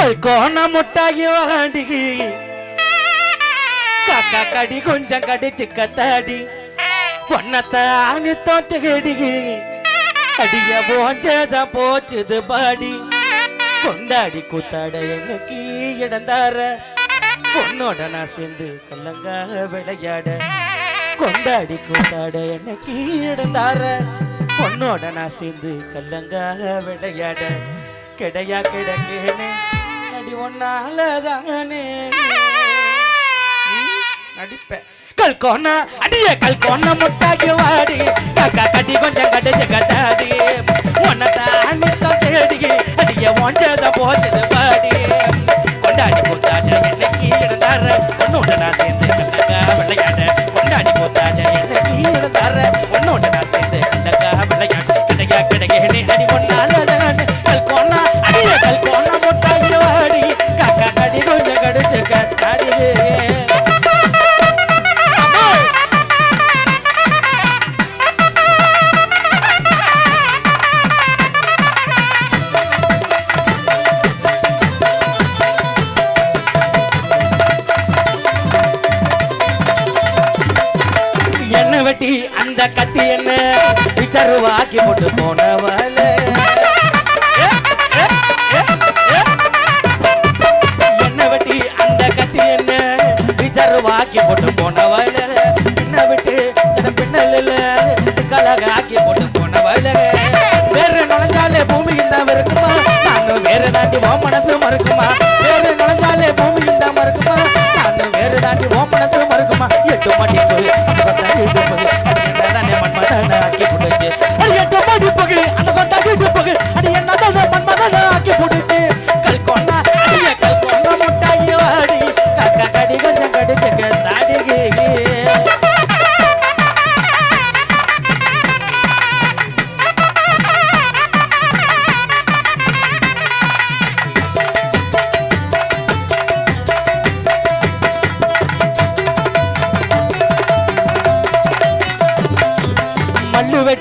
கல்கோண முட்டாகி வாண்டிகி காக்கா கடி கொஞ்சம் கடிச்சு கத்தாடி பொன்னத்தானி தோத்து கடி. அடிய போச்சதான் போச்சுது பாடி. கொண்டாடி கூத்தாட எனக்கு இடந்தார. பொண்ணோட நான் சேர்ந்து கல்லங்காக விளையாட. கொண்டாடி கூத்தாட எனக்கு இடந்தார. பொண்ணோட நான் சேர்ந்து கல்லங்காக விளையாட. கிடையா கிடக்கேனே அடி ஒன்னாலதானே நடிப்பேன் கல்கோனா அடிய கல்கோனா முட்டாக்கி வாடி. காக்கா கட்டி கொஞ்சம் கடிச்சு கட்டாடி உன்னதான் தேடி. அடிய ஒன்றத போச்சது பாடி. கொண்டாடி போட்டாச்ச என்னைக்கு இருந்தார உன்னோட அந்த கத்தி என்ன? விசருவாக்கி போட்டு போனவள. என்ன வெட்டி அந்த கத்தி என்ன? விசருவாக்கி போட்டு போனவள. பின்ன விட்டு சின்ன பின்னல சிக்கலாக ஆக்கி போட்டு போனவள. வேற நுழைஞ்சாலே பூமி இந்த இருக்குமா நாங்க வேற தாண்டி ஓ மனசு மறுக்குமா? வேற நுழைஞ்சாலே பூமி இந்த மறுக்குமா? நாங்க வேற தாண்டி ஓ மனசு மறுக்குமா? எட்டு மணி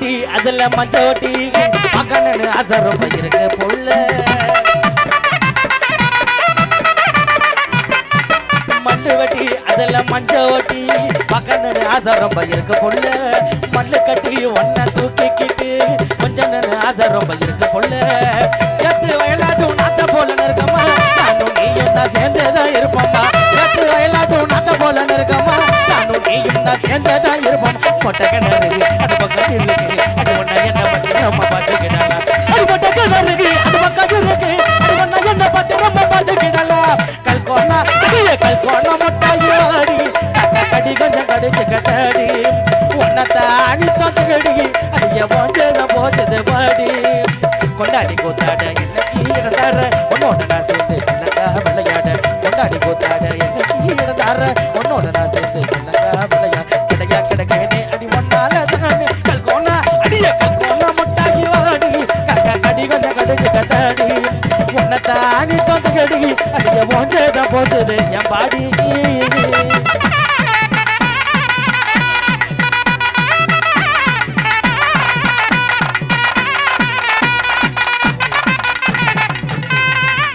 மல்லு அதுல மஞ்சோட்டி. மகனு ஆசை ரொம்ப இருக்கு புள்ள மண்ணு வெட்டி அதுல மஞ்ச ஓட்டி மகனு ஆசை ரொம்ப இருக்கு புள்ள மண்ணு கட்டி ஒன்ன தூக்கிக்கிட்டு கொஞ்ச நேரம் ஆசை ரொம்ப இருக்கு புள்ள சேர்த்து வயலாட்டும் நாத்த போல இருக்கமா நானும் நீயும் தான் சேர்ந்துதான் இருப்போம்மா. நீயும் தான் சேர்ந்துதான் இருப்போம் மொட்டை கிணறு அது பக்கம் இருக்கு அது ஒன்ன என்ன பத்தி நம்ம பார்த்துக்கிடலாம் அது மொட்டை கிணறு அது பக்கம் இருக்கு அது ஒன்ன என்ன பத்தி நம்ம பார்த்துக்கிடலாம் கல்கோனா அடியே கல்கோனா முட்டாயாடி கட்ட கடி கொஞ்சம் கடிச்சு கட்டாடி உன்னை தாடி தோத்த கடி அடிய போஞ்சது போச்சது பாடி கொண்டாடி கூத்தாட என்ன இருந்தார ஒன்னோட நான் சேர்ந்து கண்ணக்கா விளையாட கொண்டாடி கூத்தாட என்ன இருந்தார ஒன்னோட நான் சேர்ந்து கண்ணக்கா விளையாட உன்னை தாண்டி கடுகி கடி அடிய போச்சத என் பாடி